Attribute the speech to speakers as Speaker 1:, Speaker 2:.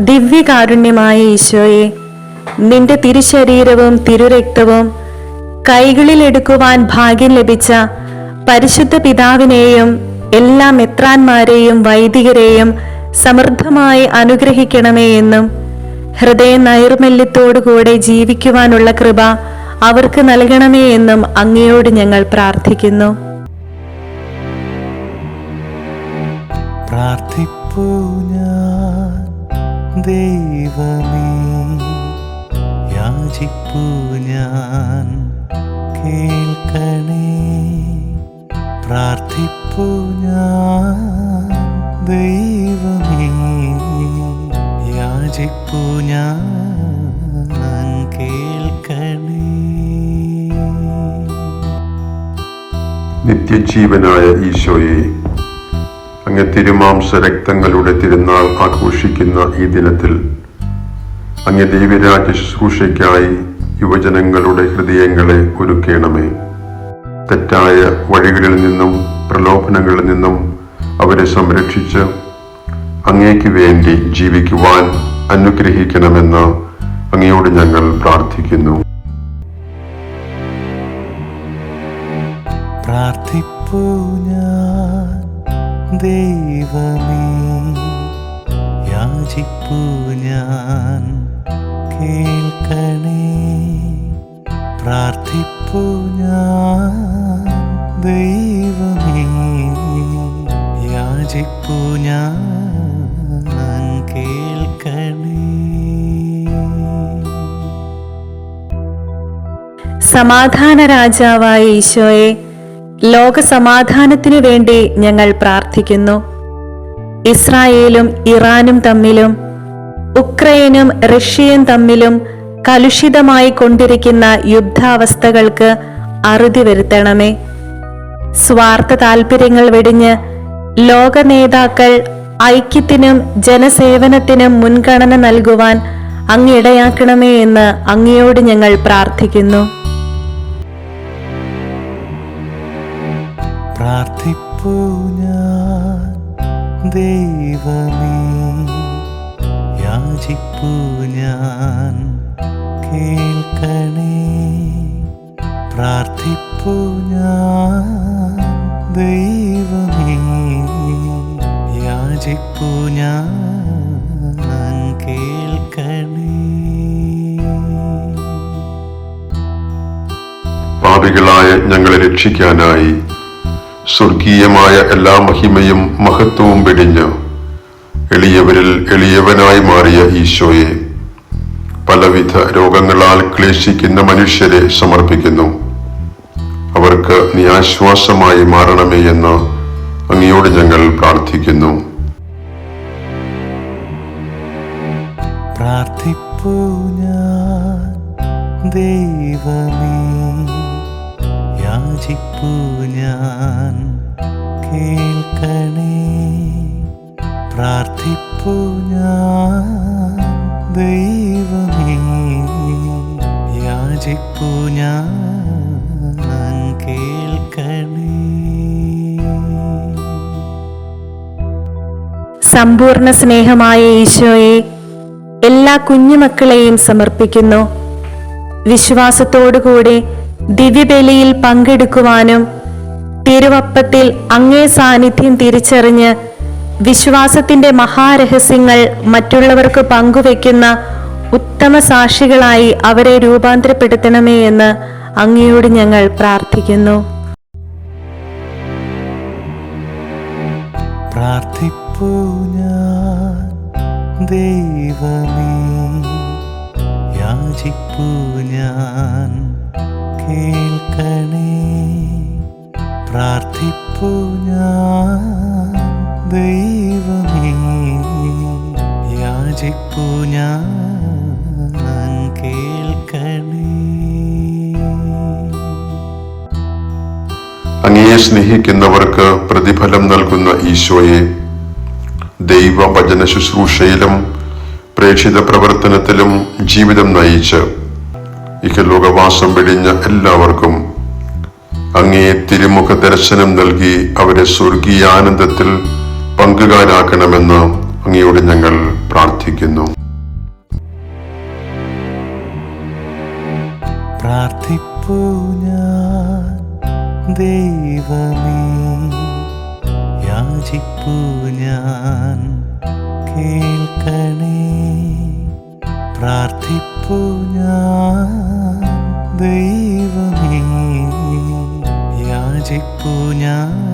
Speaker 1: ദിവ്യകാരുണ്യമായ ഈശോയെ നിന്റെ തിരുശരീരവും തിരുരക്തവും കൈകളിൽ എടുക്കുവാൻ ഭാഗ്യം ലഭിച്ച പരിശുദ്ധ പിതാവിനെയും എല്ലാ മെത്രാന്മാരെയും വൈദികരെയും സമൃദ്ധമായി അനുഗ്രഹിക്കണമേ എന്നും ഹൃദയ നൈർമല്യത്തോടുകൂടെ ജീവിക്കുവാനുള്ള കൃപ അവർക്ക് നൽകണമേ എന്നും അങ്ങയോട് ഞങ്ങൾ പ്രാർത്ഥിക്കുന്നു.
Speaker 2: പ്രാർത്ഥിപ്പൂ ഞാൻ. ദൈവമേ യാചിപ്പു ഞാൻ കേൾക്കണേ. പ്രാർത്ഥിപ്പു ഞാൻ ദൈവമേ യാചിപ്പു ഞാൻ കേൾക്കണേ.
Speaker 3: നിത്യജീവനായ ഈശോയെ അങ്ങ് തിരുമാംസ രക്തങ്ങളുടെ തിരുനാൾ ആഘോഷിക്കുന്ന ഈ ദിനത്തിൽ അങ്ങ് ദൈവരാജ ശുശ്രൂഷയ്ക്കായി യുവജനങ്ങളുടെ ഹൃദയങ്ങളെ ഒരുക്കണമേ. തെറ്റായ വഴികളിൽ നിന്നും പ്രലോഭനങ്ങളിൽ നിന്നും അവരെ സംരക്ഷിച്ച് അങ്ങേക്ക് വേണ്ടി ജീവിക്കുവാൻ അനുഗ്രഹിക്കണമെന്ന് അങ്ങയോട് ഞങ്ങൾ പ്രാർത്ഥിക്കുന്നു.
Speaker 2: പ്രാർത്ഥിപ്പൂ ഞാൻ. ദൈവമേ യാചിപ്പു ഞാൻ കേൾക്കണേ. പ്രാർത്ഥിപ്പു ഞാൻ ദൈവമേ യാചിപ്പു ഞാൻ
Speaker 1: സമാധാന രാജാവായ ഈശോയെ ലോക സമാധാനത്തിനു വേണ്ടി ഞങ്ങൾ പ്രാർത്ഥിക്കുന്നു. ഇസ്രായേലും ഇറാനും തമ്മിലും ഉക്രൈനും റഷ്യയും തമ്മിലും കലുഷിതമായി കൊണ്ടിരിക്കുന്ന യുദ്ധാവസ്ഥകൾക്ക് അറുതി വരുത്തണമേ. സ്വാർത്ഥ താൽപര്യങ്ങൾ വെടിഞ്ഞ് ലോക നേതാക്കൾ ഐക്യത്തിനും ജനസേവനത്തിനും മുൻഗണന നൽകുവാൻ അങ്ങിടയാക്കണമേ എന്ന് അങ്ങയോട് ഞങ്ങൾ പ്രാർത്ഥിക്കുന്നു.
Speaker 2: പ്രാർത്ഥിപ്പൂ ഞാൻ. ദൈവമേ യാചിപ്പൂ ഞാൻ. കേൾക്കണേ പ്രാർത്ഥിപ്പൂ ഞാൻ. ദൈവമേ യാചിപ്പൂ ഞാൻ.
Speaker 3: പാപികളായ ഞങ്ങളെ രക്ഷിക്കാനായി സ്വർഗീയമായ എല്ലാ മഹിമയും മഹത്വവും വെടിഞ്ഞ് എളിയവരിൽ എളിയവനായി മാറിയ ഈശോയെ പലവിധ രോഗങ്ങളാൽ ക്ലേശിക്കുന്ന മനുഷ്യരെ സമർപ്പിക്കുന്നു. അവർക്ക് നീ ആശ്വാസമായി മാറണമേ എന്ന് അങ്ങയോട് ഞങ്ങൾ പ്രാർത്ഥിക്കുന്നു.
Speaker 2: ഞാൻ ദൈവമേ. യാചിപ്പൂ ഞാൻ. കേൾക്കണേ. പ്രാർത്ഥിപ്പൂ ഞാൻ. ദൈവമേ യാചിപ്പൂ ഞാൻ.
Speaker 1: സമ്പൂർണ സ്നേഹമായ ഈശോയെ എല്ലാ കുഞ്ഞുമക്കളെയും സമർപ്പിക്കുന്നു. വിശ്വാസത്തോടുകൂടി ദിവ്യബലിയിൽ പങ്കെടുക്കുവാനും തിരുവപ്പത്തിൽ അങ്ങേ സാന്നിധ്യം തിരിച്ചറിഞ്ഞ് വിശ്വാസത്തിന്റെ മഹാരഹസ്യങ്ങൾ മറ്റുള്ളവർക്ക് പങ്കുവെക്കുന്ന ഉത്തമ സാക്ഷികളായി അവരെ രൂപാന്തരപ്പെടുത്തണമേ എന്ന് അങ്ങയോട് ഞങ്ങൾ പ്രാർത്ഥിക്കുന്നു.
Speaker 2: ദൈവമേ യാചിപ്പൂ ഞാൻ കേൾക്കണേ. പ്രാർത്ഥിപ്പു ഞാൻ ദൈവമേ. യാചിപ്പു ഞാൻ കേൾക്കണേ.
Speaker 3: അങ്ങയെ സ്നേഹിക്കുന്നവർക്ക് പ്രതിഫലം നൽകുന്ന ഈശോയെ ദൈവ ഭജന ശുശ്രൂഷയിലും പ്രേക്ഷിത പ്രവർത്തനത്തിലും ജീവിതം നയിച്ച് ഇഹലോകവാസം വെടിഞ്ഞ എല്ലാവർക്കും അങ്ങേ തിരുമുഖ ദർശനം നൽകി അവരെ സ്വർഗീയാനന്ദത്തിൽ പങ്കുകാരാക്കണമെന്ന് അങ്ങയോട് ഞങ്ങൾ പ്രാർത്ഥിക്കുന്നു.
Speaker 2: പ്രാർത്ഥിപ്പൂ ഞാൻ കേൾക്കണേ. പ്രാർത്ഥിപ്പ ഓർത്തു ഞാൻ ദൈവമേ യാചിപ്പു ഞാൻ